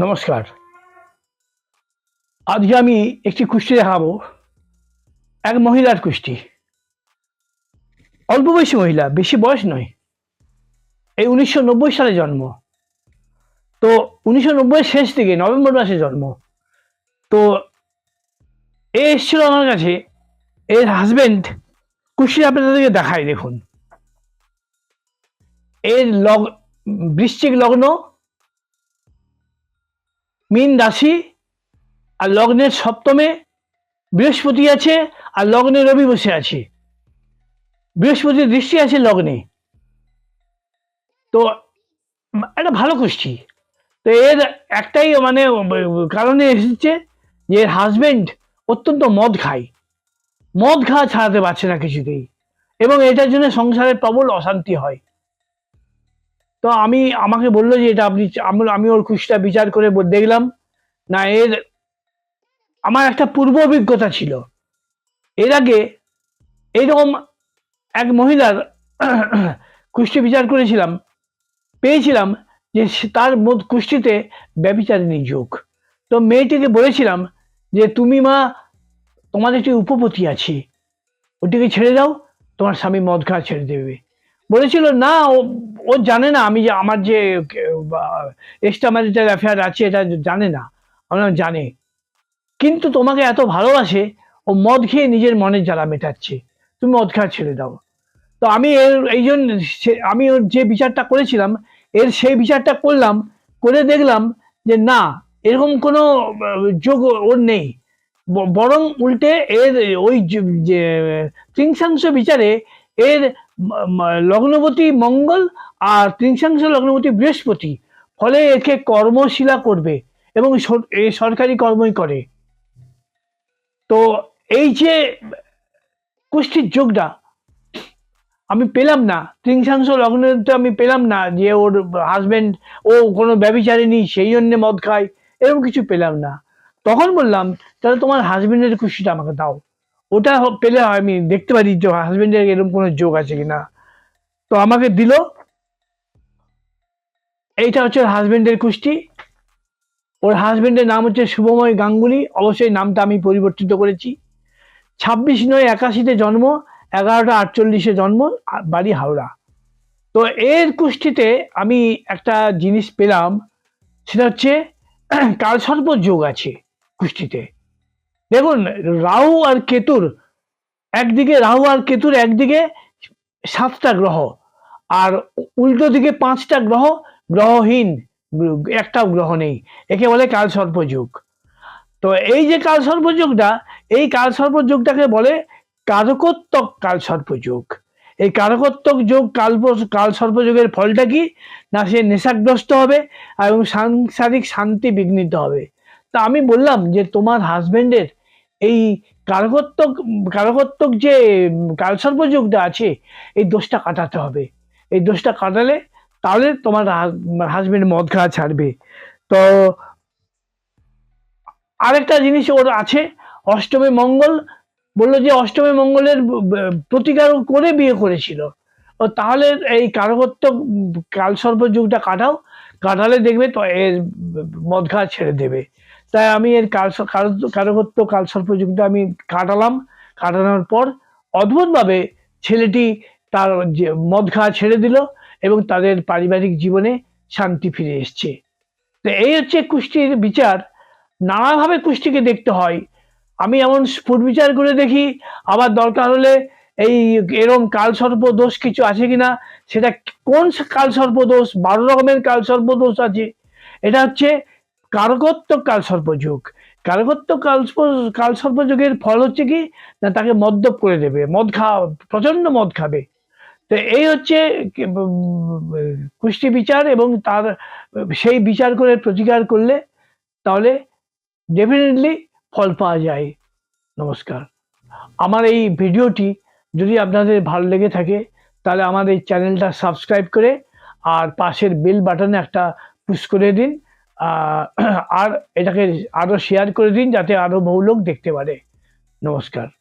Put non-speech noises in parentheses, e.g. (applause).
নমস্কার। আজকে আমি একটি কুষ্টি দেখাবো। এক মহিলার কুষ্টি। অল্প বয়সী মহিলা, বেশি বয়স নয়। এই উনিশশো নব্বই সালে জন্ম। তো উনিশশো নব্বই শেষ থেকে নভেম্বর মাসে জন্ম। তো এ এসেছিল আমার কাছে। এর হাজবেন্ড কুষ্টি আপনাদেরকে দেখায় দেখুন। এর লগ বৃশ্চিক লগ্ন মীন রাশি আর লগ্নের সপ্তমে বৃহস্পতি আছে আর লগ্নে রবি বসে আছে। বৃহস্পতির দৃষ্টি আছে লগ্নে। তো একটা ভালো কুষ্টি। তো এর একটাই মানে কারণে এসেছে যে এর হাজবেন্ড অত্যন্ত মদ খায়। মদ খাওয়া ছাড়াতে পারছে না কিছুতেই। এবং এটার জন্য সংসারে প্রবল অশান্তি হয়। তো আমি আমাকে বলল যে এটা আপনি আমি- ওর কুষ্টিটা বিচার করে দেখলাম। না, এর আমার একটা পূর্ব অভিজ্ঞতা ছিল। এর আগে এইরকম এক মহিলার (clears throat) কুষ্টি বিচার করেছিলাম। পেয়েছিলাম যে তার কুষ্টিতে ব্যবিচারিণী যোগ। তো মেয়েটিকে বলেছিলাম যে, তুমি মা তোমার একটি উপপতি আছে। ওটিকে ছেড়ে দাও, তোমার স্বামী মদ খাওয়া ছেড়ে দেবে। বলেছিল, না, ও জানে না, আমি যে, আমার যে এক্সট্রা ম্যারিটাল অ্যাফেয়ার আছে, এটা জানে না। আমরা জানে। কিন্তু তোমাকে এত ভালোবাসে, ও মদ খেয়ে নিজের মনের জ্বালা মেটাচ্ছে। তুমি মদ খাওয়া ছেড়ে দাও। তো আমি এর, এই জন্য আমি ওর যে বিচারটা করেছিলাম, এর সেই বিচারটা করলাম, করে দেখলাম যে, না, এরকম কোনো যোগ ওর নেই। বরং উল্টে এর, ওই যে- তৃংশাংশ বিচারে এর লগ্নপতি মঙ্গল আর তৃংশাংশ লগ্নপতি বৃহস্পতি। ফলে একে কর্মশীলা করবে এবং সরকারি কর্মই করে। তো এই যে কুষ্ঠির যোগটা, আমি পেলাম না। তৃংশাংশ লগ্নতে আমি পেলাম না যে ওর হাজবেন্ড ও কোনো ব্যবিচারিণী সেই জন্যে মদ খায়, এরকম কিছু পেলাম না। তখন বললাম, তাহলে তোমার হাজব্যান্ডের কুষ্টিটা আমাকে দাও। ওটা পেলে আমি দেখতে পারি যে হাজবেন্ডের এরকম কোনো যোগ আছে কিনা। তো আমাকে দিল। এইটা হচ্ছে হাজবেন্ডের কুষ্টি। ওর হাজবেন্ডের নাম হচ্ছে শুভময় গাঙ্গুলি। অবশ্যই নামটা আমি পরিবর্তিত করেছি। ছাব্বিশ নয় একাশিতে জন্ম, এগারোটা আটচল্লিশে জন্ম বাড়ি হাওড়া। তো এর কুষ্টিতে আমি একটা জিনিস পেলাম, সেটা হচ্ছে, কালসর্প যোগ আছে কুষ্টিতে। দেখুন, রাহু আর কেতুর একদিকে, রাহু আর কেতুর একদিকে সাতটা গ্রহ, আর উল্টো দিকে পাঁচটা গ্রহ গ্রহহীন, একটাও গ্রহ নেই। একে বলে কাল যুগ তো এই যে কাল যুগটা এই কাল যুগটাকে বলে কারকোত্তক কালসর্প যুগ এই কারকোত্তক যোগ কাল কালসর্প যুগের ফলটা কি? না, সে নেশাগ্রস্ত হবে এবং সাংসারিক শান্তি বিঘ্নিত হবে। তা আমি বললাম যে তোমার হাজবেন্ডের এই কারকোত্তক কারকোত্তক যে কালসর্প যুগটা আছে, এই দোষটা কাটাতে হবে। এই দোষটা কাটালে তাহলে তোমার হাজবেন্ড মদ খাওয়া ছাড়বে। তো আরেকটা জিনিস ওর আছে, অষ্টমী মঙ্গল। বলল যে অষ্টমী মঙ্গলের প্রতিকার করে বিয়ে করেছিল। ও তাহলে এই কারকত্ব কালসর্প যুগটা কাটাও। কাটালে দেখবে তো এর, মদ খাওয়া ছেড়ে দেবে। তাই আমি এর কারকত্ব কালসর্প যুগটা আমি কাটালাম। কাটানোর পর অদ্ভুতভাবে ছেলেটি তার যে মদ খাওয়া ছেড়ে দিল এবং তাদের পারিবারিক জীবনে শান্তি ফিরে এসছে। তো এই হচ্ছে কুষ্টির বিচার। নানাভাবে কুষ্টিকে দেখতে হয়। আমি এমন স্ফুট বিচার করে দেখি। আবার দরকার হলে এই এরম কালসর্প দোষ কিছু আছে কিনা? সেটা কোন কালসর্প দোষ? বারো রকমের কালসর্প দোষ আছে। এটা হচ্ছে কারকত্ব কালসর্প যুগ কারকত্ব কাল কালসর্প যুগের ফল হচ্ছে কি? না, তাকে মদ্যপ করে দেবে। মদ খাওয়া প্রচণ্ড মদ খাবে। তো এই হচ্ছে কুষ্টি বিচার এবং তার, সেই বিচার করে প্রতিকার করলে তাহলে ডেফিনেটলি ফল পাওয়া যায়। নমস্কার। আমার এই ভিডিওটি যদি আপনাদের ভালো লেগে থাকে, তাহলে আমার এই চ্যানেলটা সাবস্ক্রাইব করে আর পাশের বেল বাটনে একটা পুশ করে দিন। (clears throat) আর এটাকে আরও শেয়ার করে দিন যাতে আরও বহু লোক দেখতে পারে। নমস্কার।